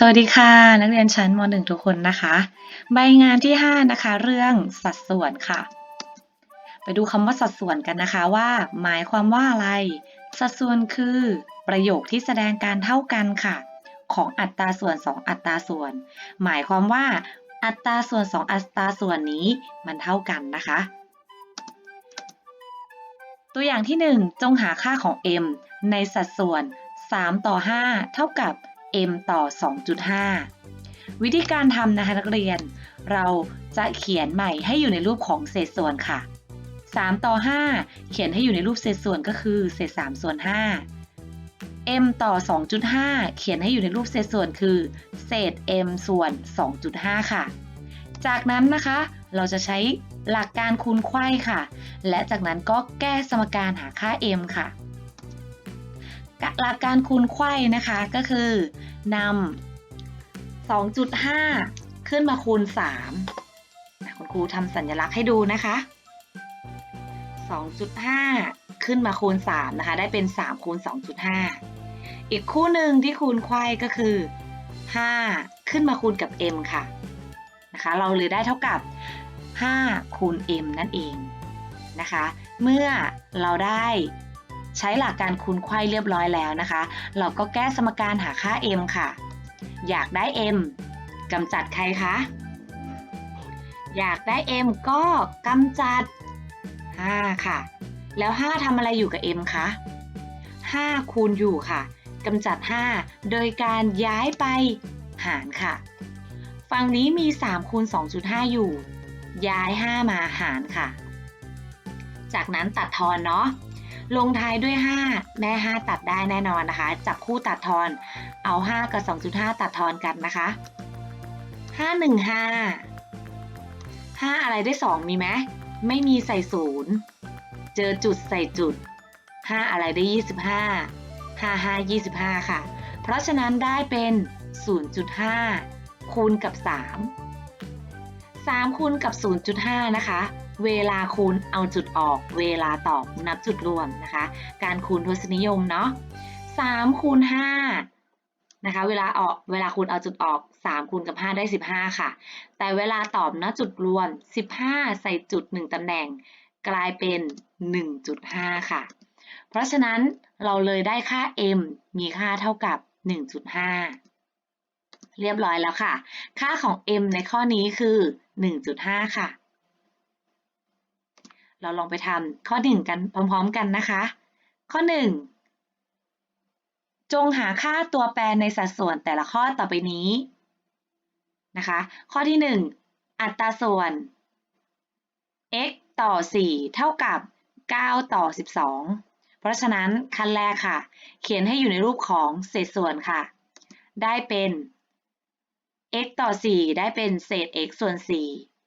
สวัสดีค่ะ นักเรียนชั้นม .1 ทุกคนนะคะ ใบงานที่ 5 นะคะ เรื่องสัดส่วนค่ะ ไปดูคำว่าสัดส่วนกันนะคะว่า หมายความว่าอะไร สัดส่วนคือ ประโยคที่แสดงการเท่ากันค่ะ ของอัตราส่วน 2 อัตราส่วน หมายความว่า อัตราส่วน 2 อัตราส่วนนี้มันเท่ากันนะคะ ตัวอย่างที่ 1 จงหาค่าของ m ในสัดส่วน 3 ต่อ 5 เท่ากับ m ต่อ 2.5 วิธีการทำนะคะนักเรียน เราจะเขียนใหม่ให้อยู่ในรูปของเศษส่วนค่ะ 3 ต่อ 5 เขียนให้อยู่ในรูปเศษส่วนก็คือเศษ3ส่วน5 m ต่อ 2.5 เขียนให้อยู่ในรูปเศษส่วนคือ เศษ m ส่วน 2.5 ค่ะ จากนั้นนะคะเราจะใช้หลักการคูณไขว้ค่ะ และจากนั้นก็แก้สมการหาค่า m ค่ะ หลักการคูณไขว้นะคะก็คือนำ2.5 ขึ้นมาคูณ3คุณครูทำสัญลักษณ์ให้ดูนะคะ 2.5 ขึ้นมาคูณ3นะคะ ได้เป็น 3 คูณ 2.5 อีกคู่หนึ่งที่คูณไขว้ก็คือ 5 ขึ้นมาคูณกับ m ค่ะนะคะ เราเลยได้เท่ากับ 5 คูณ m นั่นเองนะคะ เมื่อเราได้ ใช้หลักการคูณไขว้เรียบร้อยแล้วนะคะ เราก็แก้สมการหาค่า m ค่ะ อยากได้ m กำจัดใครคะ อยากได้ m ก็กำจัด 5 ค่ะ แล้ว 5ทำอะไรอยู่กับ m คะ 5 คูณอยู่ค่ะกำจัด 5 โดยการย้ายไปหารค่ะ ฝั่งนี้มี 3 คูณ 2.5 อยู่ ย้าย 5 มาหารค่ะ จากนั้นตัดทอนเนาะ ลงท้ายด้วย 5 แม่ 5 ตัดได้แน่นอนนะคะ จับคู่ตัดทอน เอา 5 กับ 2.5 ตัดทอนกันนะคะ 5 1 5 5 อะไรได้ 2 มีไหมไม่มีใส่ศูนย์เจอจุดใส่จุด 5 อะไรได้ 25 5 5 25 ค่ะ เพราะฉะนั้นได้เป็น 0.5 คูณกับ 3 3คูณกับ 0.5 นะคะ เวลาคูณเอาจุดออก เวลาตอบนับจุดรวมนะคะ การคูณทศนิยมเนาะ3คูณ5นะคะเวลาออกเวลาคูณเอาจุดออก 3คูณกับ 5 ได้ 15 ค่ะ แต่เวลาตอบณจุดรวม 15 ใส่จุด 1ตำแหน่ง กลายเป็น 1.5 ค่ะ เพราะฉะนั้นเราเลยได้ค่า m มีค่าเท่ากับ 1.5 เรียบร้อยแล้วค่ะ ค่าของ m ในข้อนี้คือ 1.5 ค่ะ เราลองไปทำข้อ 1 กันพร้อม ๆ กันนะคะ ข้อ 1 จงหาค่าตัวแปรในสัดส่วนแต่ละข้อต่อไปนี้นะคะ ข้อที่ 1 อัตราส่วน x ต่อ 4 เท่ากับ 9 ต่อ 12 เพราะฉะนั้นขั้นแรกค่ะ เขียนให้อยู่ในรูปของเศษส่วนค่ะ ได้เป็น x ต่อ 4 ได้เป็นเศษ x ส่วน 4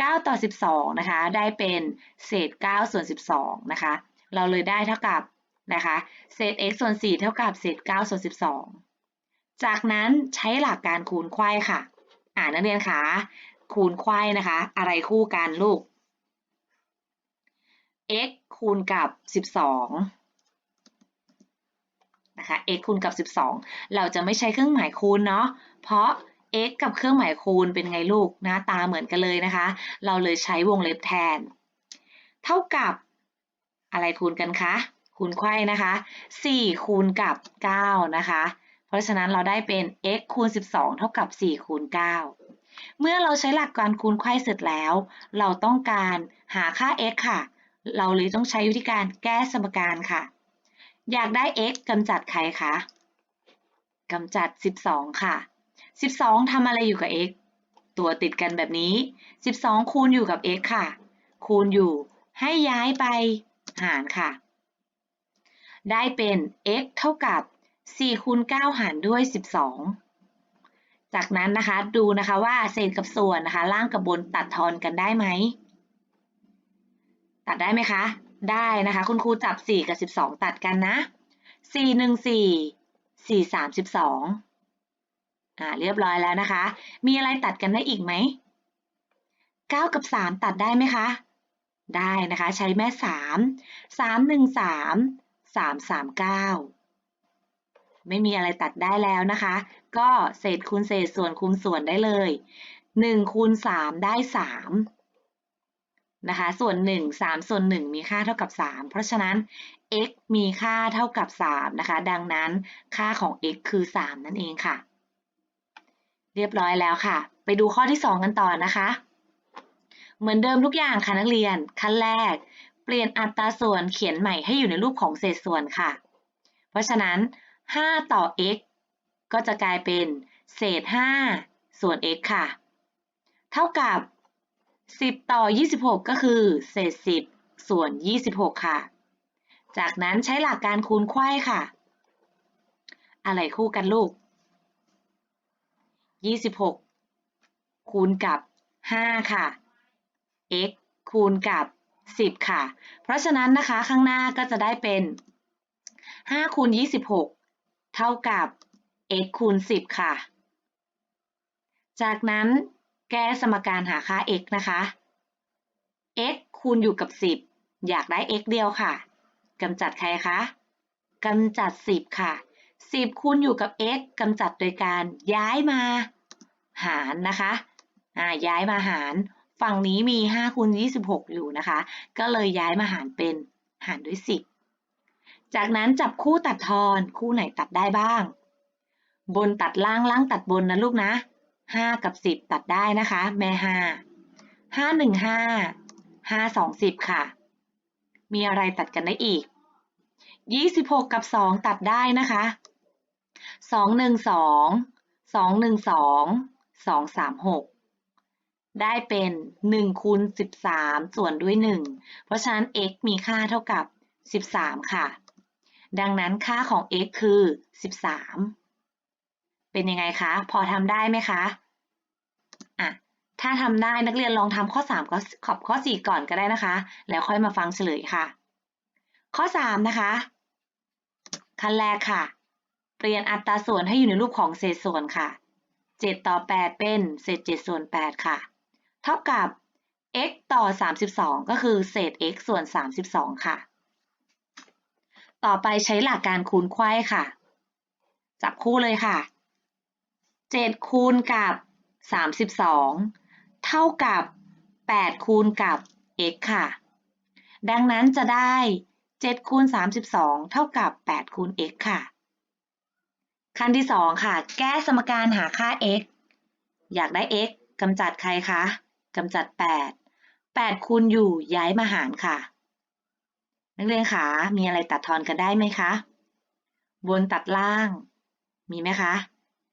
9 ต่อ 12 นะคะ ได้เป็นเศษ 9 ส่วน 12 นะคะ เราเลยได้เท่ากับนะคะ เศษ x ส่วน 4 เท่ากับเศษ 9 ส่วน 12 จากนั้นใช้หลักการคูณไขว้ค่ะ อ่านนักเรียนคะคูณไขว้นะคะ อะไรคู่กันลูก x คูณกับ 12 นะคะ x คูณกับ 12 เราจะไม่ใช้เครื่องหมายคูณเนาะ เพราะ x กับเครื่องหมายคูณเป็นไงลูกหน้าตาเหมือนกันเลยนะคะ เราเลยใช้วงเล็บแทน เท่ากับอะไรคูณกันคะคูณไขว้นะคะ 4 คูณกับ 9 นะคะ เพราะฉะนั้นเราได้เป็น x คูณ 12 เท่ากับ 4 คูณ 9 เมื่อเราใช้หลักการคูณไขว้เสร็จแล้ว เราต้องการหาค่า x ค่ะ เราเลยต้องใช้วิธีการแก้สมการค่ะ อยากได้ x กำจัดใครคะกำจัด 12 ค่ะ 12ทำอะไรอยู่กับ x ตัวติดกันแบบนี้ 12 คูณอยู่กับ x ค่ะ คูณอยู่ให้ย้ายไปหารค่ะ ได้เป็น x เท่ากับ 4 คูณ 9 หารด้วย 12 จากนั้นนะคะดูนะคะว่าเศษกับส่วนนะคะ ล่างกับบนตัดทอนกันได้ไหม ตัดได้ไหมคะ ได้นะคะ คุณครูจับ 4 กับ 12 ตัดกันนะ 4 1 4 4 3 12 อ่าเรียบร้อยแล้วนะคะ มีอะไรตัดกันได้อีกไหม 9 กับ 3 ตัดได้ไหมคะ ได้นะคะ ใช้แม่ 3 3 1 3 3 3 9 ไม่มีอะไรตัดได้แล้วนะคะ ก็เศษคูณเศษส่วนคูณส่วนได้เลย 1 คูณ 3 ได้ 3 นะคะ ส่วน 1 3 ส่วน 1 มีค่าเท่ากับ 3 เพราะฉะนั้น x มีค่าเท่ากับ 3 นะคะ ดังนั้นค่าของ x คือ 3 นั่นเองค่ะ เรียบร้อยแล้วค่ะ ไปดูข้อที่ 2 กันต่อนะคะ เหมือนเดิมทุกอย่างค่ะนักเรียน ขั้นแรก เปลี่ยนอัตราส่วนเขียนใหม่ให้อยู่ในรูปของเศษส่วนค่ะ เพราะฉะนั้น 5 ต่อ x ก็จะกลายเป็นเศษ 5 ส่วน x ค่ะ เท่ากับ 10 ต่อ 26 ก็คือ เศษ 10 ส่วน 26 ค่ะ จากนั้นใช้หลักการคูณไขว้ค่ะ อะไรคู่กันลูก 26 คูณกับ 5 ค่ะ x คูณกับ 10 ค่ะ เพราะฉะนั้นนะคะข้างหน้าก็จะได้เป็น 5 คูณ 26 เท่ากับ x คูณ 10 ค่ะ จากนั้นแก้สมการหาค่า x นะคะ x คูณอยู่กับ 10 อยากได้ x เดียวค่ะกำจัดใครคะกำจัด 10 ค่ะ 10 คูณอยู่กับ x กำจัดโดยการย้ายมาหารนะคะอ่าย้ายมาหาร ฝั่งนี้มี 5 คูณ 26 อยู่นะคะ ก็เลยย้ายมาหารเป็นหารด้วย 10 จากนั้นจับคู่ตัดทอนคู่ไหนตัดได้บ้าง บนตัดล่างล่างตัดบนนะลูกนะ 5 กับ 10 ตัดได้นะคะ แม่ 5 5 1 5 5 2 10 ค่ะ มีอะไรตัดกันได้อีก 26 กับ 2 ตัดได้นะคะ 2 1 2 2 1 2 2 3 6 ได้เป็น1คูณ13 ส่วนด้วย 1 เพราะฉะนั้น x มีค่าเท่ากับ 13 ค่ะ ดังนั้นค่าของ x คือ 13 เป็นยังไงคะ พอทำได้ไหมคะอะถ้าทำได้นักเรียนลองทำข้อ3ก็ขอบข้อ 4 ก่อนก็ได้นะคะ แล้วค่อยมาฟังเฉลยค่ะ ข้อ 3 นะคะ ขั้นแรกค่ะ เปลี่ยนอัตราส่วนให้อยู่ในรูปของเศษส่วนค่ะ 7 ต่อ 8 เป็นเศษ 7 ส่วน 8 ค่ะ เท่ากับ x ต่อ 32 ก็คือเศษ x ส่วน 32 ค่ะ ต่อไปใช้หลักการคูณไขว้ค่ะ จับคู่เลยค่ะ 7 คูณกับ 32 เท่ากับ 8 คูณกับ x ค่ะ ดังนั้นจะได้ 7คูณ32 เท่ากับ8คูณ x ค่ะ ขั้นที่ 2 ค่ะ แก้สมการหาค่า x อยากได้ x กำจัดใครคะกำจัด 8 8คูณอยู่ย้ายมาหารค่ะ นักเรียนคะมีอะไรตัดทอนกันได้ไหมคะบนตัดล่าง มีไหมคะ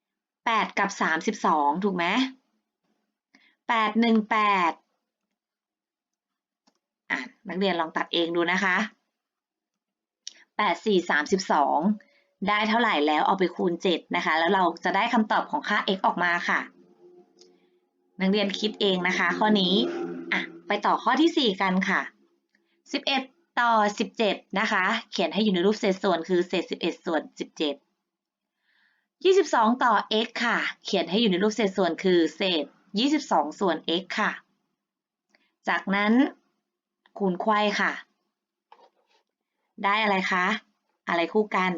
8 กับ 32 ถูกไหม8 1 8อะนักเรียนลองตัดเองดูนะคะ 8 4 32 ได้เท่าไหร่แล้วเอาไปคูณ 7 นะคะ แล้วเราจะได้คำตอบของค่า x ออกมาค่ะ นักเรียนคิดเองนะคะ ข้อนี้อะไปต่อข้อที่ 4 กันค่ะ 11 ต่อ 17 นะคะ เขียนให้อยู่ในรูปเศษส่วนคือเศษ 11 ส่วน 17 22 ต่อ x ค่ะ เขียนให้อยู่ในรูปเศษส่วนคือเศษ 22 ส่วน x ค่ะ จากนั้นคูณไขว้ค่ะ ได้อะไรคะ อะไรคู่กัน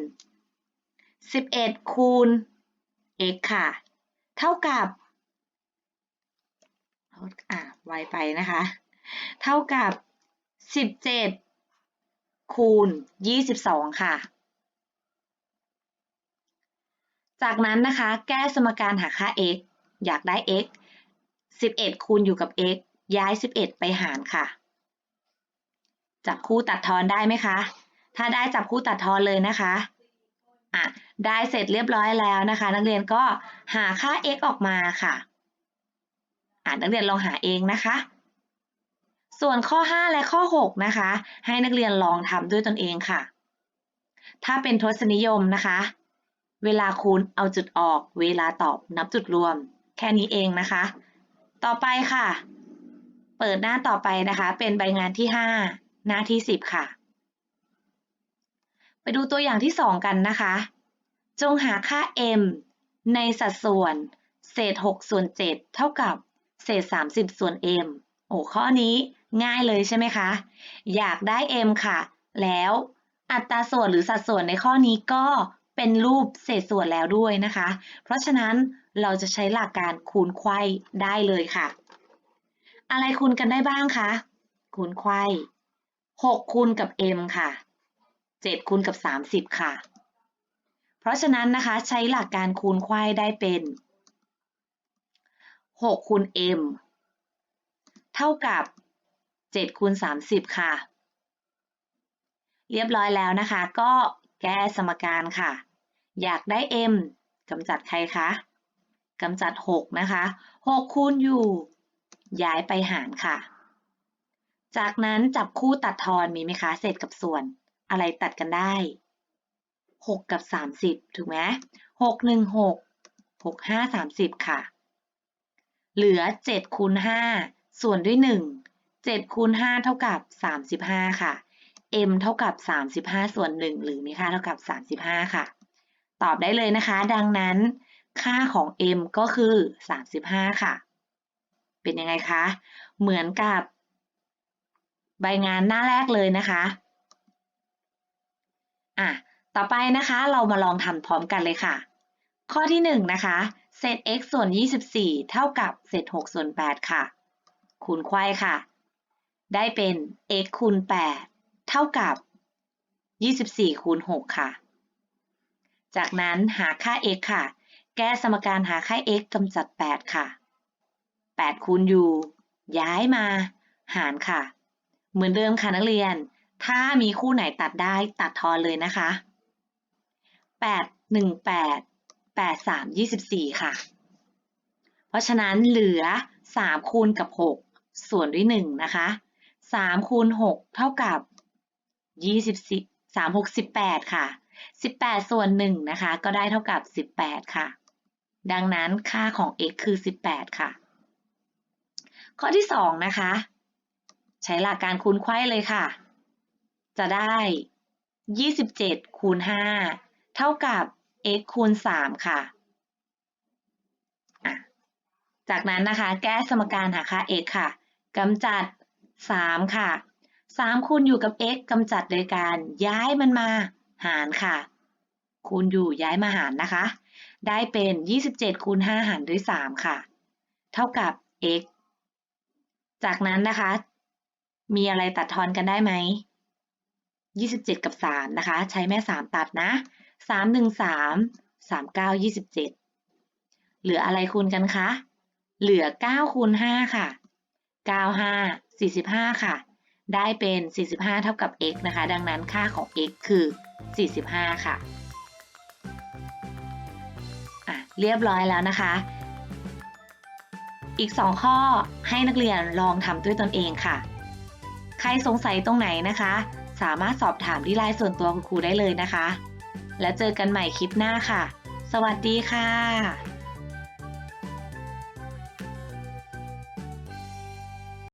11 คูณ x ค่ะ เท่ากับอะไวไปนะคะ เท่ากับ 17 คูณ 22 ค่ะ จากนั้นนะคะ แก้สมการหาค่า x อยากได้ x 11 คูณอยู่กับ x ย้าย 11 ไปหารค่ะจับคู่ตัดทอนได้ไหมคะ ถ้าได้จับคู่ตัดทอนเลยนะคะอะได้เสร็จเรียบร้อยแล้วนะคะ นักเรียนก็หาค่า x ออกมาค่ะอะนักเรียนลองหาเองนะคะ ส่วนข้อ 5 และข้อ 6 นะคะ ให้นักเรียนลองทำด้วยตนเองค่ะ ถ้าเป็นทศนิยมนะคะ เวลาคูณเอาจุดออก เวลาตอบนับจุดรวม แค่นี้เองนะคะ ต่อไปค่ะ เปิดหน้าต่อไปนะคะ เป็นใบงานที่ 5 หน้าที่ 10 ค่ะ ดูตัวอย่างที่ 2 กันนะคะ จงหาค่า m ในสัดส่วนเศษ6ส่วน7เท่ากับเศษ 30 ส่วน m โอ้ข้อนี้ง่ายเลยใช่ไหมคะ อยากได้ m ค่ะ แล้วอัตราส่วนหรือสัดส่วนในข้อนี้ก็เป็นรูปเศษส่วนแล้วด้วยนะคะ เพราะฉะนั้นเราจะใช้หลักการคูณไขว้ได้เลยค่ะ อะไรคูณกันได้บ้างคะ คูณไขว้6คูณกับ m ค่ะ 7คูณกับ 30 ค่ะ เพราะฉะนั้นนะคะใช้หลักการคูณไขว้ได้เป็น6คูณ m เท่ากับ7คูณ30 ค่ะ เรียบร้อยแล้วนะคะ ก็แก้สมการค่ะ อยากได้ m กำจัดใครคะกำจัด 6 นะคะ 6 คูณอยู่ ย้ายไปหารค่ะ จากนั้นจับคู่ตัดทอนมีไหมคะ เศษกับส่วน อะไรตัดกันได้ 6 กับ 30 ถูกไหม6 1 6 6 5 30ค่ะ เหลือ7คูณ5ส่วนด้วย1 7คูณ5เท่ากับ35ค่ะ m เท่ากับ35ส่วน1หรือมีค่าเท่ากับ35ค่ะ ตอบได้เลยนะคะ ดังนั้น ค่าของ m ก็คือ35ค่ะ เป็นยังไงคะ เหมือนกับ ใบงานหน้าแรกเลยนะคะ อะต่อไปนะคะเรามาลองทำพร้อมกันเลยค่ะ ข้อที่1นะคะเศษ x ส่วน 24 เท่ากับเศษ6ส่วน 8 ค่ะ คูณไขว้ค่ะ ได้เป็น x คูณ 8 เท่ากับ 24 คูณ 6 ค่ะ จากนั้นหาค่า x ค่ะ แก้สมการหาค่า x กำจัด 8 ค่ะ 8 คูณอยู่ย้ายมา หารค่ะ เหมือนเดิมค่ะนักเรียน ถ้ามีคู่ไหนตัดได้ตัดทอนเลยนะคะ 8 1 8 8 3 24 ค่ะ เพราะฉะนั้นเหลือ 3 คูณกับ 6 ส่วนด้วย 1 นะคะ 3 คูณ 6 เท่ากับ 24 3 6 18 ค่ะ 18 ส่วน 1 นะคะ ก็ได้เท่ากับ 18 ค่ะ ดังนั้นค่าของ x คือ 18 ค่ะ ข้อที่ 2 นะคะ ใช้หลักการคูณไขว้เลยค่ะ จะได้ 27 คูณ 5 เท่ากับ x คูณ 3 ค่ะ จากนั้นนะคะ แก้สมการหาค่า x ค่ะกำจัด 3 ค่ะ 3 คูณอยู่กับ x กำจัดโดยการย้ายมันมาหารค่ะ คูณอยู่ย้ายมาหารนะคะ ได้เป็น 27 คูณ 5 หารด้วย 3 ค่ะ เท่ากับ x จากนั้นนะคะ มีอะไรตัดทอนกันได้ไหม 27 กับ 3 นะคะ ใช้แม่ 3 ตัดนะ 3 1 3 3 9 27 เหลืออะไรคูณกันคะ เหลือ 9 คูณ 5 ค่ะ 9 5 45 ค่ะ ได้เป็น 45 เท่ากับ x นะคะ ดังนั้นค่าของ x คือ 45 ค่ะอะ เรียบร้อยแล้วนะคะ อีก 2 ข้อให้นักเรียนลองทำด้วยตนเองค่ะ ใครสงสัยตรงไหนนะคะ สามารถสอบถามที่ไลน์ส่วนตัวคุณครูได้เลยนะคะ แล้วเจอกันใหม่คลิปหน้าค่ะ สวัสดีค่ะ